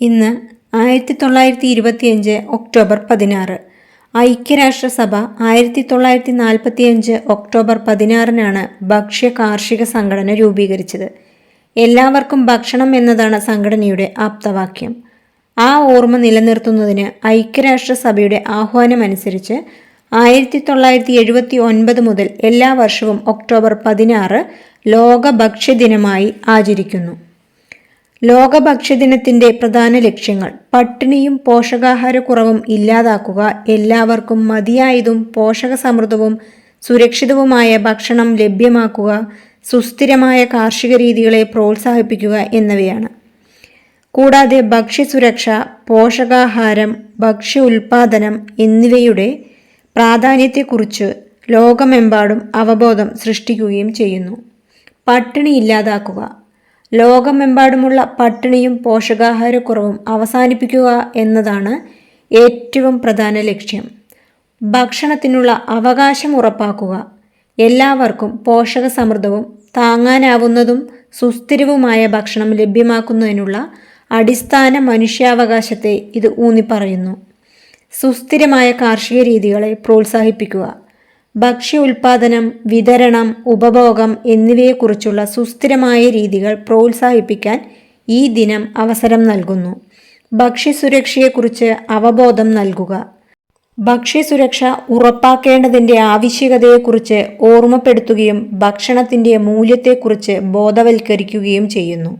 ഇന്ന് ആയിരത്തി തൊള്ളായിരത്തി ഇരുപത്തിയഞ്ച് ഒക്ടോബർ പതിനാറ്. ഐക്യരാഷ്ട്രസഭ ആയിരത്തി തൊള്ളായിരത്തി നാൽപ്പത്തിയഞ്ച് ഒക്ടോബർ പതിനാറിനാണ് ഭക്ഷ്യ കാർഷിക സംഘടന രൂപീകരിച്ചത്. എല്ലാവർക്കും ഭക്ഷണം എന്നതാണ് സംഘടനയുടെ ആപ്തവാക്യം. ആ ഓർമ്മ നിലനിർത്തുന്നതിന് ഐക്യരാഷ്ട്രസഭയുടെ ആഹ്വാനമനുസരിച്ച് ആയിരത്തി തൊള്ളായിരത്തി എഴുപത്തി ഒൻപത് മുതൽ എല്ലാ വർഷവും ഒക്ടോബർ പതിനാറ് ലോക ഭക്ഷ്യദിനമായി ആചരിക്കുന്നു. ലോക ഭക്ഷ്യദിനത്തിന്റെ പ്രധാന ലക്ഷ്യങ്ങൾ. പട്ടിണിയും പോഷകാഹാരക്കുറവും ഇല്ലാതാക്കുക എല്ലാവർക്കും മതിയായതും പോഷകസമൃദ്ധവും സുരക്ഷിതവുമായ ഭക്ഷണം ലഭ്യമാക്കുക സുസ്ഥിരമായ കാർഷിക രീതികളെ പ്രോത്സാഹിപ്പിക്കുക എന്നിവയാണ്. കൂടാതെ ഭക്ഷ്യസുരക്ഷ പോഷകാഹാരം ഭക്ഷ്യ ഉൽപാദനം എന്നിവയുടെ പ്രാധാന്യത്തെക്കുറിച്ച് ലോകമെമ്പാടും അവബോധം സൃഷ്ടിക്കുകയും ചെയ്യുന്നു. പട്ടിണി ഇല്ലാതാക്കുക ലോകമെമ്പാടുമുള്ള പട്ടിണിയും പോഷകാഹാരക്കുറവും അവസാനിപ്പിക്കുക എന്നതാണ് ഏറ്റവും പ്രധാന ലക്ഷ്യം. ഭക്ഷണത്തിനുള്ള അവകാശം ഉറപ്പാക്കുക എല്ലാവർക്കും പോഷക സമൃദ്ധവും താങ്ങാനാവുന്നതും സുസ്ഥിരവുമായ ഭക്ഷണം ലഭ്യമാക്കുന്നതിനുള്ള അടിസ്ഥാന മനുഷ്യാവകാശത്തെ ഇത് ഊന്നിപ്പറയുന്നു. സുസ്ഥിരമായ കാർഷിക രീതികളെ പ്രോത്സാഹിപ്പിക്കുക. ഭക്ഷ്യ ഉൽപാദനം വിതരണം ഉപഭോഗം എന്നിവയെക്കുറിച്ചുള്ള സുസ്ഥിരമായ രീതികൾ പ്രോത്സാഹിപ്പിക്കാൻ ഈ ദിനം അവസരം നൽകുന്നു. ഭക്ഷ്യസുരക്ഷയെക്കുറിച്ച് അവബോധം നൽകുക. ഭക്ഷ്യസുരക്ഷ ഉറപ്പാക്കേണ്ടതിന്റെ ആവശ്യകതയെക്കുറിച്ച് ഓർമ്മപ്പെടുത്തുകയും ഭക്ഷണത്തിന്റെ മൂല്യത്തെക്കുറിച്ച് ബോധവൽക്കരിക്കുകയും ചെയ്യുന്നു.